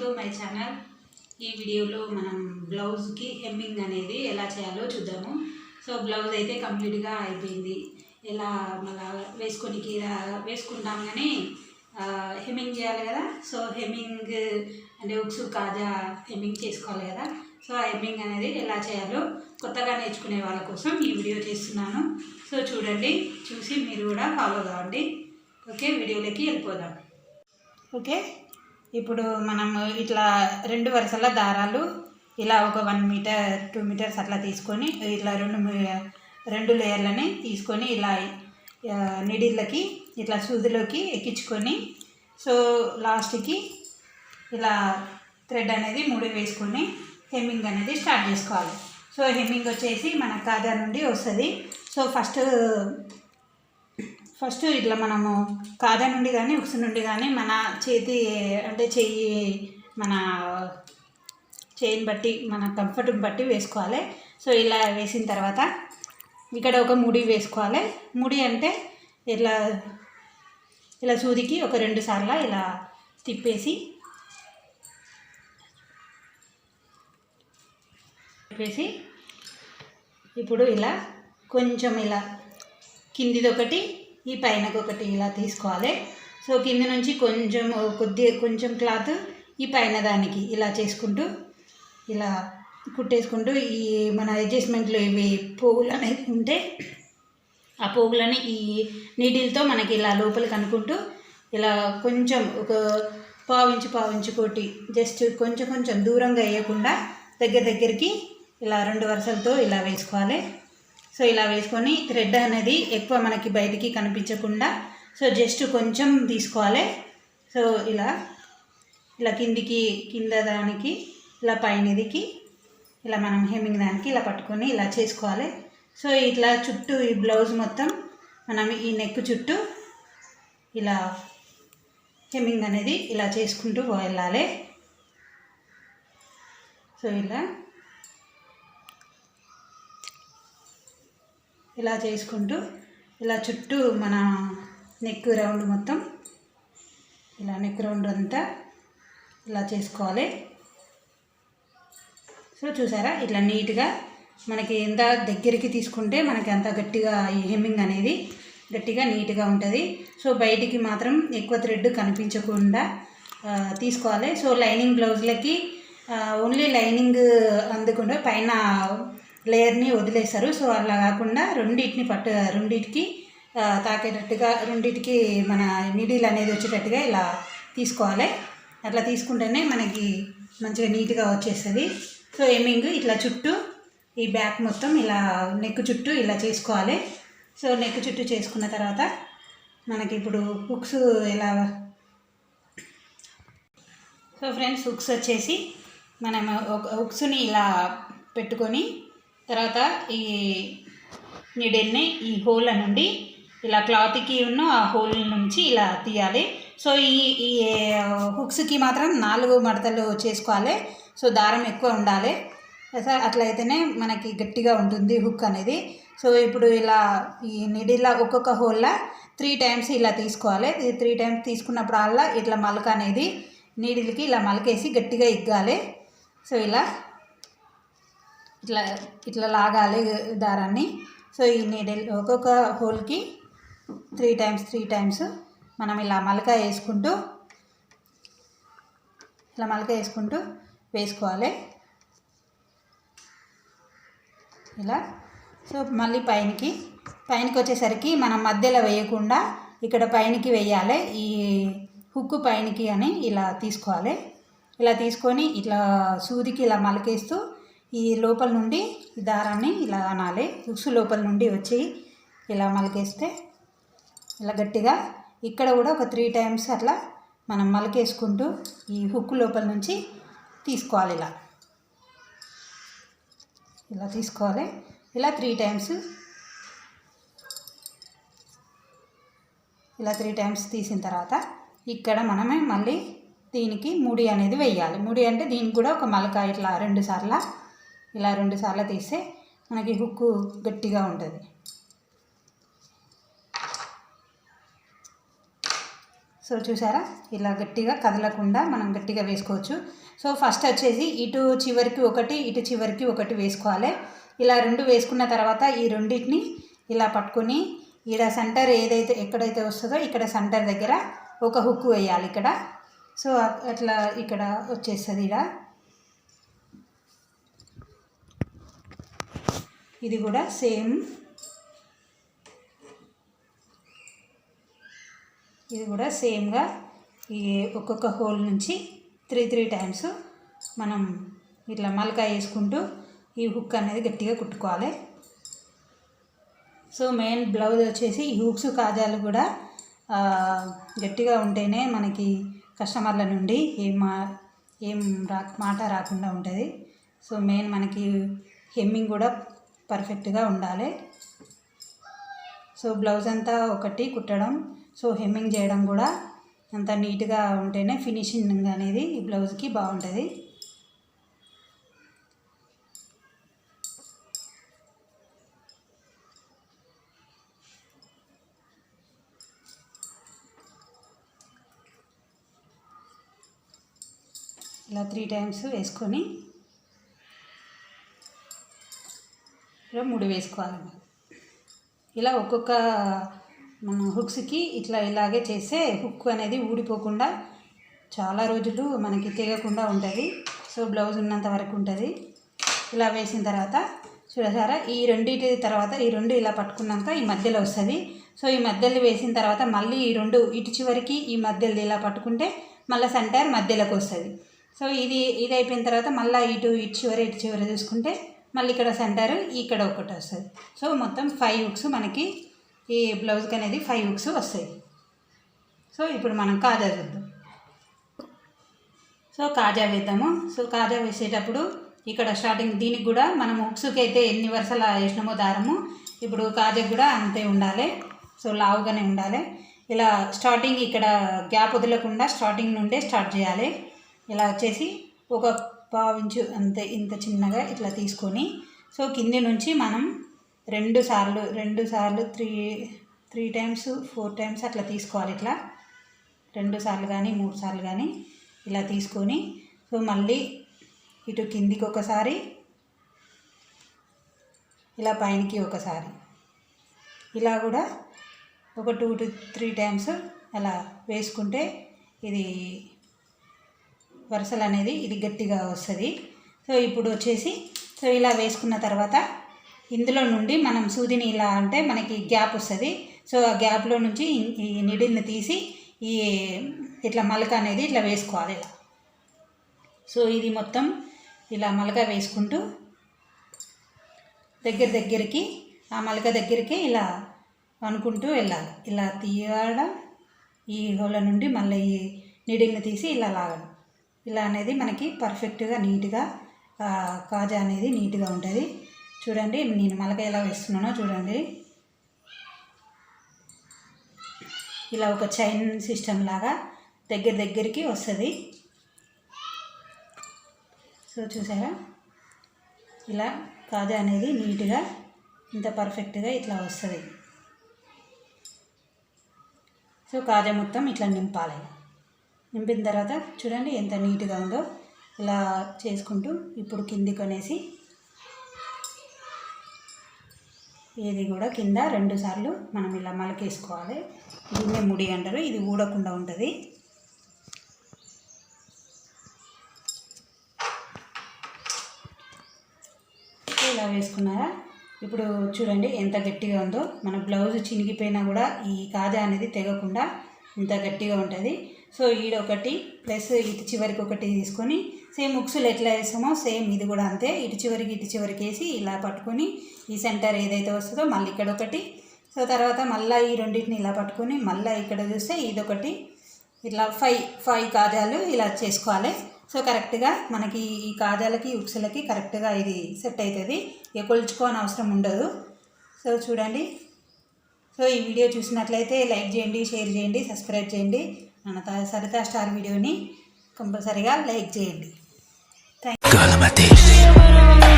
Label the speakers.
Speaker 1: To my channel. ఈ వీడియోలో మనం బ్లౌజ్కి హెమ్మింగ్ అనేది ఎలా చేయాలో చూద్దాము. సో బ్లౌజ్ అయితే కంప్లీట్గా అయిపోయింది. ఎలా మళ్ళా వేసుకొనికి వేసుకుంటాం కానీ హెమ్మింగ్ చేయాలి కదా. సో హెమ్మింగ్ అంటే ఉక్సు కాజా హెమ్మింగ్ చేసుకోవాలి కదా. సో ఆ హెమ్మింగ్ అనేది ఎలా చేయాలో కొత్తగా నేర్చుకునే వాళ్ళ కోసం ఈ వీడియో చేస్తున్నాను. సో చూడండి చూసి మీరు కూడా ఫాలో కావండి. ఓకే వీడియోలోకి వెళ్ళిపోదాం. ఓకే? ఇప్పుడు మనం ఇట్లా రెండు వరుసల దారాలు ఇలా ఒక వన్ మీటర్ టూ మీటర్స్ అట్లా తీసుకొని ఇట్లా రెండు రెండు లేయర్లని తీసుకొని ఇలా నిడిళ్ళకి ఇట్లా సూదిలోకి ఎక్కించుకొని సో లాస్ట్కి ఇలా థ్రెడ్ అనేది ముడి వేసుకొని హెమ్మింగ్ అనేది స్టార్ట్ చేసుకోవాలి. సో హెమ్మింగ్ వచ్చేసి మన కాదా నుండి వస్తుంది. సో ఫస్ట్ ఫస్ట్ ఇట్లా మనము కాదా నుండి కానీ ఉక్సు నుండి కానీ మన చేతి అంటే చెయ్యి మన చేయిని బట్టి మన కంఫర్ట్ని బట్టి వేసుకోవాలి. సో ఇలా వేసిన తర్వాత ఇక్కడ ఒక ముడి వేసుకోవాలి. ముడి అంటే ఇట్లా ఇలా సూదికి ఒక రెండు సార్లు ఇలా తిప్పేసి తిప్పేసి ఇప్పుడు ఇలా కొంచెం ఇలా కిందిది ఒకటి ఈ పైనకు ఒకటి ఇలా తీసుకోవాలి. సో కింద నుంచి కొంచెం కొద్ది కొంచెం క్లాత్ ఈ పైన దానికి ఇలా చేసుకుంటూ ఇలా కుట్టేసుకుంటూ ఈ మన అడ్జస్ట్మెంట్లో ఇవి పోగులు అనేది ఉంటే ఆ పోగులని ఈ నీడిల్తో మనకి ఇలా లోపలికి అనుకుంటూ ఇలా కొంచెం ఒక పావించి పావించి కొట్టి జస్ట్ కొంచెం కొంచెం దూరంగా వేయకుండా దగ్గర దగ్గరికి ఇలా రెండు వరుసలతో ఇలా వేసుకోవాలి. సో ఇలా వేసుకొని థ్రెడ్ అనేది ఎక్కువ మనకి బయటికి కనిపించకుండా సో జస్ట్ కొంచెం తీసుకోవాలి. సో ఇలా ఇలా కిందికి కింద దానికి ఇలా పైనదికి ఇలా మనం హెమ్మింగ్ దానికి ఇలా పట్టుకొని ఇలా చేసుకోవాలి. సో ఇట్లా చుట్టూ ఈ బ్లౌజ్ మొత్తం మనం ఈ నెక్ చుట్టూ ఇలా హెమ్మింగ్ అనేది ఇలా చేసుకుంటూ వెళ్ళాలి. సో ఇలా ఇలా చేసుకుంటూ ఇలా చుట్టూ మన నెక్ రౌండ్ మొత్తం ఇలా నెక్ రౌండ్ అంతా ఇలా చేసుకోవాలి. సో చూసారా ఇట్లా నీట్గా మనకి ఎంత దగ్గరికి తీసుకుంటే మనకి అంత గట్టిగా ఈ హెమ్మింగ్ అనేది గట్టిగా నీట్గా ఉంటుంది. సో బయటికి మాత్రం ఎక్కువ థ్రెడ్ కనిపించకుండా తీసుకోవాలి. సో లైనింగ్ బ్లౌజ్లకి ఓన్లీ లైనింగ్ అందుకుండా పైన లేయర్ని వదిలేస్తారు సో అలా కాకుండా రెండింటిని పట్టు రెండింటికి తాకేటట్టుగా రెండింటికి మన నీడిల్ అనేది వచ్చేటట్టుగా ఇలా తీసుకోవాలి. అట్లా తీసుకుంటేనే మనకి మంచిగా నీట్గా వచ్చేస్తుంది. సో ఏమింగ్ ఇట్లా చుట్టూ ఈ బ్యాక్ మొత్తం ఇలా నెక్ చుట్టూ ఇలా చేసుకోవాలి. సో నెక్ చుట్టూ చేసుకున్న తర్వాత మనకి ఇప్పుడు హుక్స్ ఎలా సో ఫ్రెండ్స్ హుక్స్ వచ్చేసి మనం ఒక హుక్స్ని ఇలా పెట్టుకొని తర్వాత ఈ నీడిల్ని ఈ హోల్ నుండి ఇలా క్లాత్కి ఉన్న ఆ హోల్ నుంచి ఇలా తీయాలి. సో ఈ ఈ హుక్స్కి మాత్రం నాలుగు మడతలు చేసుకోవాలి. సో దారం ఎక్కువ ఉండాలి. అట్లయితేనే మనకి గట్టిగా ఉంటుంది హుక్ అనేది. సో ఇప్పుడు ఇలా ఈ నిడిలా ఒక్కొక్క హోల్లా త్రీ టైమ్స్ ఇలా తీసుకోవాలి. త్రీ టైమ్స్ తీసుకున్నప్పుడల్లా ఇట్లా మలక అనేది నీడిల్కి ఇలా మలకేసి గట్టిగా ఇగ్గాలి. సో ఇలా ఇట్లా ఇట్లా లాగాలి దారాన్ని. సో ఈ నీడిల్ ఒక్కొక్క హోల్కి త్రీ టైమ్స్ త్రీ టైమ్స్ మనం ఇలా మలక వేసుకుంటూ ఇలా మలక వేసుకుంటూ వేసుకోవాలి. ఇలా. సో మళ్ళీ పైనకి పైనకి వచ్చేసరికి మనం మధ్యలో వేయకుండా ఇక్కడ పైనకి వేయాలి. ఈ హుక్కు పైనకి అని ఇలా తీసుకోవాలి. ఇలా తీసుకొని ఇట్లా సూదికి ఇలా మలకేస్తూ ఈ లోపల నుండి ఈ దారాన్ని ఇలా అనాలి. హుక్స్ లోపల నుండి వచ్చి ఇలా మలకేస్తే ఇలా గట్టిగా ఇక్కడ కూడా ఒక త్రీ టైమ్స్ అట్లా మనం మలకేసుకుంటూ ఈ హుక్ లోపల నుంచి తీసుకోవాలి ఇలా. ఇలా తీసుకోవాలి. ఇలా త్రీ టైమ్స్ ఇలా త్రీ టైమ్స్ తీసిన తర్వాత ఇక్కడ మనమే మళ్ళీ దీనికి ముడి అనేది వెయ్యాలి ముడి అంటే దీనికి కూడా ఒక మలక ఇట్లా రెండు సార్లు ఇలా రెండు సార్లు తీస్తే మనకి హుక్కు గట్టిగా ఉంటుంది. సో చూసారా? ఇలా గట్టిగా కదలకుండా మనం గట్టిగా వేసుకోవచ్చు. సో ఫస్ట్ వచ్చేసి ఇటు చివరికి ఒకటి ఇటు చివరికి ఒకటి వేసుకోవాలి. ఇలా రెండు వేసుకున్న తర్వాత ఈ రెండింటిని ఇలా పట్టుకొని ఈడ సెంటర్ ఏదైతే ఎక్కడైతే వస్తుందో ఇక్కడ సెంటర్ దగ్గర ఒక హుక్కు వేయాలి ఇక్కడ. సో అట్లా ఇక్కడ వచ్చేస్తుంది ఇలా ఇది కూడా సేమ్. ఇది కూడా సేమ్గా ఈ ఒక్కొక్క హోల్ నుంచి త్రీ త్రీ టైమ్స్ మనం ఇట్లా మలక వేసుకుంటూ ఈ హుక్ అనేది గట్టిగా కుట్టుకోవాలి. సో మెయిన్ బ్లౌజ్ వచ్చేసి ఈ హుక్స్ కాజాలు కూడా గట్టిగా ఉంటేనే మనకి కస్టమర్ల నుండి ఏం మా ఏం రా మాట రాకుండా ఉంటుంది. సో మెయిన్ మనకి హెమ్మింగ్ కూడా పర్ఫెక్ట్గా ఉండాలి. సో బ్లౌజ్ అంతా ఒకటి కుట్టడం సో హెమ్మింగ్ చేయడం కూడా అంత నీట్గా ఉంటేనే ఫినిషింగ్ అనేది ఈ బ్లౌజ్కి బాగుంటుంది. ఇలా త్రీ టైమ్స్ వేసుకొని ఇలా మూడు వేసుకోవాలి ఇలా ఒక్కొక్క మన హుక్స్కి ఇట్లా ఇలాగే చేస్తే హుక్ అనేది ఊడిపోకుండా చాలా రోజులు మనకి తెగకుండా ఉంటుంది. సో బ్లౌజ్ ఉన్నంత వరకు ఉంటుంది. ఇలా వేసిన తర్వాత చూడసారా ఈ రెండింటి తర్వాత ఈ రెండు ఇలా పట్టుకున్నాక ఈ మధ్యలో వస్తుంది. సో ఈ మధ్యలో వేసిన తర్వాత మళ్ళీ ఈ రెండు ఇటు చివరికి ఈ మధ్యలో ఇలా పట్టుకుంటే మళ్ళీ సెంటర్ మధ్యలోకి వస్తుంది. సో ఇది ఇది అయిపోయిన తర్వాత మళ్ళీ ఇటు ఇటు చివరి ఇటు చివరి చూసుకుంటే మళ్ళీ ఇక్కడ సెంటర్ ఇక్కడ ఒకటి వస్తుంది. సో మొత్తం ఫైవ్ హుక్స్ మనకి ఈ బ్లౌజ్కి అనేది ఫైవ్ హుక్స్ వస్తాయి. సో ఇప్పుడు మనం కాజా చూద్దాం. సో కాజా వేద్దాము. సో కాజా వేసేటప్పుడు ఇక్కడ స్టార్టింగ్ దీనికి కూడా మనం హుక్స్కి అయితే ఎన్ని వరుసలు వేసినామో దారము ఇప్పుడు కాజాకి కూడా అంతే ఉండాలి. సో లావుగానే ఉండాలి. ఇలా స్టార్టింగ్ ఇక్కడ గ్యాప్ వదలకుండా స్టార్టింగ్ నుండే స్టార్ట్ చేయాలి. ఇలా వచ్చేసి ఒక పావించు అంతే ఇంత చిన్నగా ఇట్లా తీసుకొని. సో కింది నుంచి మనం రెండు సార్లు రెండు సార్లు three three times four times అట్లా తీసుకోవాలి ఇట్లా. రెండు సార్లు కానీ మూడు సార్లు కానీ ఇలా తీసుకొని. సో మళ్ళీ ఇటు కిందికి ఒకసారి ఇలా పైనకి ఒకసారి. ఇలా కూడా ఒక టూ టు త్రీ టైమ్స్ అలా వేసుకుంటే ఇది వరుసలు అనేది ఇది గట్టిగా వస్తుంది. సో ఇప్పుడు వచ్చేసి సో ఇలా వేసుకున్న తర్వాత ఇందులో నుండి మనం సూదిని ఇలా అంటే మనకి గ్యాప్ వస్తుంది. సో ఆ గ్యాప్లో నుంచి ఈ- నిడిల్ని తీసి ఈ ఇట్లా మలక అనేది ఇట్లా వేసుకోవాలి. ఇలా సో ఇది మొత్తం ఇలా మలక వేసుకుంటూ దగ్గర దగ్గరికి ఆ మలక దగ్గరికి ఇలా అనుకుంటూ వెళ్ళాలి. ఇలా తీయడం ఈ హోల నుండి మళ్ళీ ఈ నీడిల్ని తీసి ఇలా లాగడం. ఇలా అనేది మనకి పర్ఫెక్ట్గా నీట్గా కాజా అనేది నీట్గా ఉంటుంది. చూడండి నేను మలక ఎలా వేస్తున్నానో చూడండి. ఇలా ఒక చైన్ సిస్టమ్ లాగా దగ్గర దగ్గరికి వస్తుంది. సో చూసారా? ఇలా కాజా అనేది నీట్గా ఇంత పర్ఫెక్ట్గా ఇట్లా వస్తుంది. సో కాజా మొత్తం ఇట్లా నింపాలి. నింపిన తర్వాత చూడండి ఎంత నీట్గా ఉందో ఇలా చేసుకుంటూ ఇప్పుడు కింది కొనేసి ఇది కూడా కింద రెండు సార్లు మనం ఇలా మలకేసుకోవాలి. దీన్నే ముడి అంటారు ఇది ఊడకుండా ఉంటుంది. ఇలా వేసుకున్నారా? ఇప్పుడు చూడండి ఎంత గట్టిగా ఉందో. మన బ్లౌజ్ చినిగిపోయినా కూడా ఈ కాజా అనేది తెగకుండా ఇంత గట్టిగా ఉంటుంది. సో ఈడ ఒకటి ప్లస్ ఇటు చివరికి ఒకటి తీసుకొని సేమ్ ముక్సులు ఎట్లా వేస్తామో సేమ్ ఇది కూడా అంతే. ఇటు చివరికి ఇటు చివరికి వేసి ఇలా పట్టుకొని ఈ సెంటర్ ఏదైతే వస్తుందో మళ్ళీ ఇక్కడ ఒకటి సో తర్వాత మళ్ళీ ఈ రెండింటిని ఇలా పట్టుకొని మళ్ళీ ఇక్కడ చూస్తే ఇదొకటి. ఇట్లా ఫైవ్ ఫైవ్ కాజాలు ఇలా చేసుకోవాలి. సో కరెక్ట్గా మనకి ఈ కాజాలకి ఉక్సులకి కరెక్ట్గా ఇది సెట్ అవుతుంది. ఇక కొలుచుకోని అవసరం ఉండదు. సో చూడండి. సో ఈ వీడియో చూసినట్లయితే లైక్ చేయండి షేర్ చేయండి సబ్స్క్రైబ్ చేయండి. మన త- సరితా స్టార్ వీడియోని కంపల్సరీగా లైక్ చేయండి
Speaker 2: Galamate.